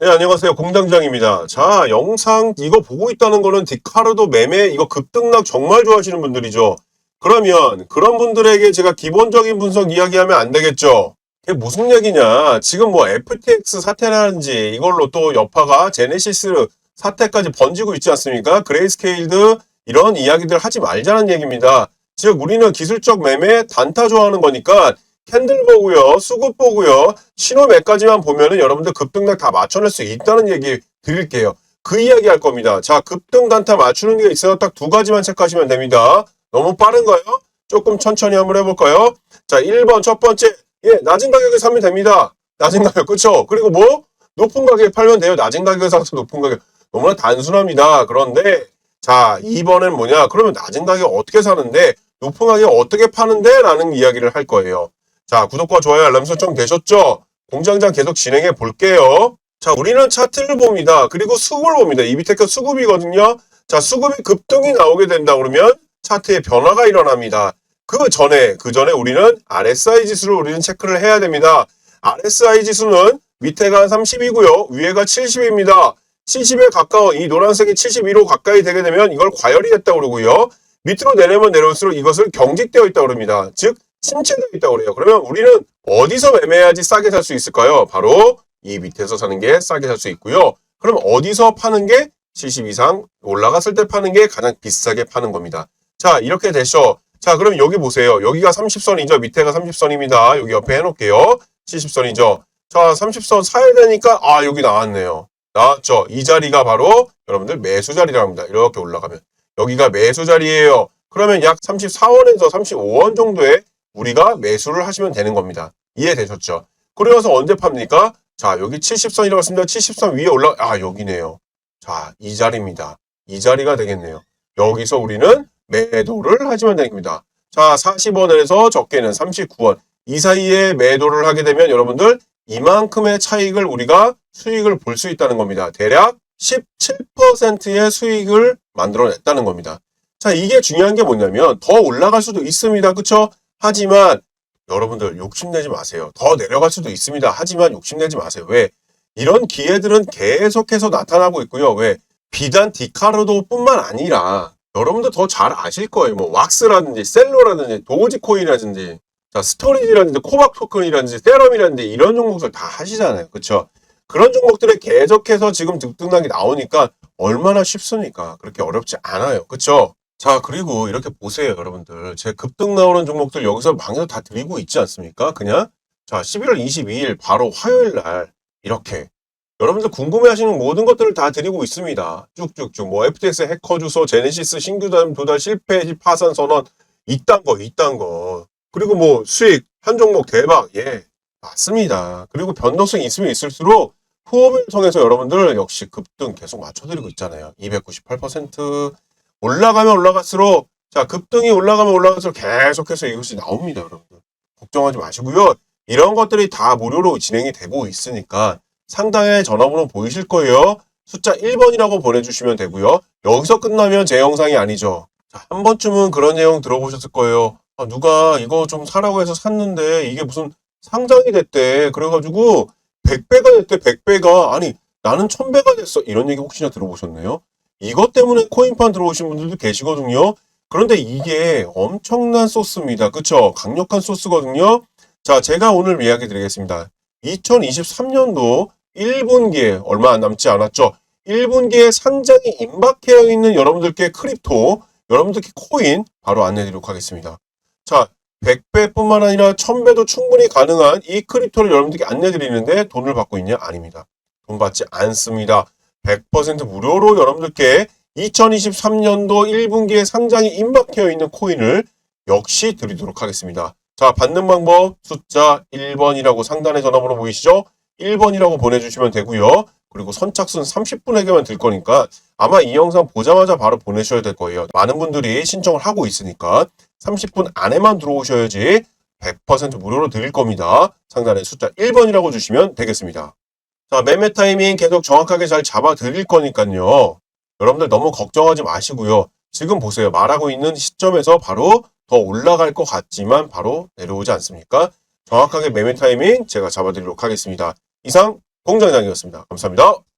네, 안녕하세요. 공장장입니다. 자, 영상 이거 보고 있다는 거는 디카르도 매매 이거 급등락 정말 좋아하시는 분들이죠. 그러면 그런 분들에게 제가 기본적인 분석 이야기하면 안 되겠죠. 그게 무슨 얘기냐. 지금 뭐 FTX 사태라든지 이걸로 또 여파가 제네시스 사태까지 번지고 있지 않습니까? 그레이스케일드 이런 이야기들 하지 말자는 얘기입니다. 즉 우리는 기술적 매매 단타 좋아하는 거니까 캔들 보고요, 수급 보고요, 신호 몇 가지만 보면은 여러분들 급등락 다 맞춰낼 수 있다는 얘기 드릴게요. 그 이야기 할 겁니다. 자, 급등 단타 맞추는 게 있어요. 딱 두 가지만 체크하시면 됩니다. 너무 빠른가요? 조금 천천히 한번 해볼까요? 자, 1번 첫 번째, 예, 낮은 가격에 사면 됩니다. 낮은 가격, 그쵸? 그리고 뭐? 높은 가격에 팔면 돼요. 낮은 가격에 사서 높은 가격. 너무나 단순합니다. 그런데, 자, 2번은 뭐냐? 그러면 낮은 가격 어떻게 사는데, 높은 가격 어떻게 파는데? 라는 이야기를 할 거예요. 자, 구독과 좋아요, 알람 설정 되셨죠? 공장장 계속 진행해 볼게요. 자, 우리는 차트를 봅니다. 그리고 수급을 봅니다. 이 밑에 거 수급이거든요. 자, 수급이 급등이 나오게 된다 그러면 차트에 변화가 일어납니다. 그 전에, 그 전에 우리는 RSI 지수를 우리는 체크를 해야 됩니다. RSI 지수는 밑에가 30이고요. 위에가 70입니다. 70에 가까워 이 노란색이 71호 가까이 되게 되면 이걸 과열이 됐다 그러고요. 밑으로 내려면 내려올수록 이것을 경직되어 있다 그럽니다. 즉 침체되어 있다 그래요. 그러면 우리는 어디서 매매해야지 싸게 살 수 있을까요? 바로 이 밑에서 사는 게 싸게 살 수 있고요. 그럼 어디서 파는 게 70 이상 올라갔을 때 파는 게 가장 비싸게 파는 겁니다. 자, 이렇게 되죠. 자, 그럼 여기 보세요. 여기가 30선이죠. 밑에가 30선입니다. 여기 옆에 해놓을게요. 70선이죠. 자, 30선 사야 되니까, 아, 여기 나왔네요. 나왔죠. 이 자리가 바로 여러분들 매수 자리라고 합니다. 이렇게 올라가면. 여기가 매수 자리예요. 그러면 약 34원에서 35원 정도에 우리가 매수를 하시면 되는 겁니다. 이해되셨죠? 그러면서 언제 팝니까? 자, 여기 70선이라고 했습니다. 70선 위에 올라, 아, 여기네요. 자, 이 자리입니다. 이 자리가 되겠네요. 여기서 우리는 매도를 하시면 됩니다. 자, 40원에서 적게는 39원. 이 사이에 매도를 하게 되면 여러분들 이만큼의 차익을 우리가 수익을 볼 수 있다는 겁니다. 대략 17%의 수익을 만들어냈다는 겁니다. 자, 이게 중요한 게 뭐냐면 더 올라갈 수도 있습니다. 그쵸? 하지만 여러분들 욕심내지 마세요. 더 내려갈 수도 있습니다. 하지만 욕심내지 마세요. 왜? 이런 기회들은 계속해서 나타나고 있고요. 왜? 비단 디카르도뿐만 아니라 여러분들 더잘 아실 거예요. 뭐 왁스라든지 셀로라든지 도지코인이라든지 자 스토리지라든지 코박 토큰이라든지 세럼이라든지 이런 종목들 다 하시잖아요. 그렇죠? 그런 종목들에 계속해서 지금 득등락이 나오니까 얼마나 쉽습니까? 그렇게 어렵지 않아요. 그렇죠? 자 그리고 이렇게 보세요 여러분들 제 급등 나오는 종목들 여기서 방에서 다 드리고 있지 않습니까? 그냥 자 11월 22일 바로 화요일 날 이렇게 여러분들 궁금해하시는 모든 것들을 다 드리고 있습니다. 쭉쭉쭉 뭐 FTX 해커 주소, 제네시스 신규 도달 실패 파산 선언 이딴 거 이딴 거 그리고 뭐 수익 한 종목 대박 예 맞습니다. 그리고 변동성이 있으면 있을수록 후업을 통해서 여러분들 역시 급등 계속 맞춰드리고 있잖아요. 298% 올라가면 올라갈수록 자 급등이 올라가면 올라갈수록 계속해서 이것이 나옵니다, 여러분들. 걱정하지 마시고요. 이런 것들이 다 무료로 진행이 되고 있으니까 상단에 전화번호 보이실 거예요. 숫자 1번이라고 보내주시면 되고요. 여기서 끝나면 제 영상이 아니죠. 자, 한 번쯤은 그런 내용 들어보셨을 거예요. 아, 누가 이거 좀 사라고 해서 샀는데 이게 무슨 상장이 됐대. 그래가지고 100배가 됐대, 100배가. 아니, 나는 1000배가 됐어. 이런 얘기 혹시나 들어보셨네요? 이것 때문에 코인판 들어오신 분들도 계시거든요. 그런데 이게 엄청난 소스입니다. 그쵸? 강력한 소스거든요. 자, 제가 오늘 이야기 드리겠습니다. 2023년도 1분기에 얼마 안 남지 않았죠. 1분기에 상장이 임박해 있는 여러분들께 크립토, 여러분들께 코인 바로 안내 드리도록 하겠습니다. 자, 100배뿐만 아니라 1000배도 충분히 가능한 이 크립토를 여러분들께 안내 드리는데 돈을 받고 있냐? 아닙니다. 돈 받지 않습니다. 100% 무료로 여러분들께 2023년도 1분기에 상장이 임박해 있는 코인을 역시 드리도록 하겠습니다. 자, 받는 방법 숫자 1번이라고 상단에 전화번호 보이시죠? 1번이라고 보내주시면 되고요. 그리고 선착순 30분에게만 들 거니까 아마 이 영상 보자마자 바로 보내셔야 될 거예요. 많은 분들이 신청을 하고 있으니까 30분 안에만 들어오셔야지 100% 무료로 드릴 겁니다. 상단에 숫자 1번이라고 주시면 되겠습니다. 자, 매매 타이밍 계속 정확하게 잘 잡아 드릴 거니까요. 여러분들 너무 걱정하지 마시고요. 지금 보세요. 말하고 있는 시점에서 바로 더 올라갈 것 같지만 바로 내려오지 않습니까? 정확하게 매매 타이밍 제가 잡아드리도록 하겠습니다. 이상 공장장이었습니다. 감사합니다.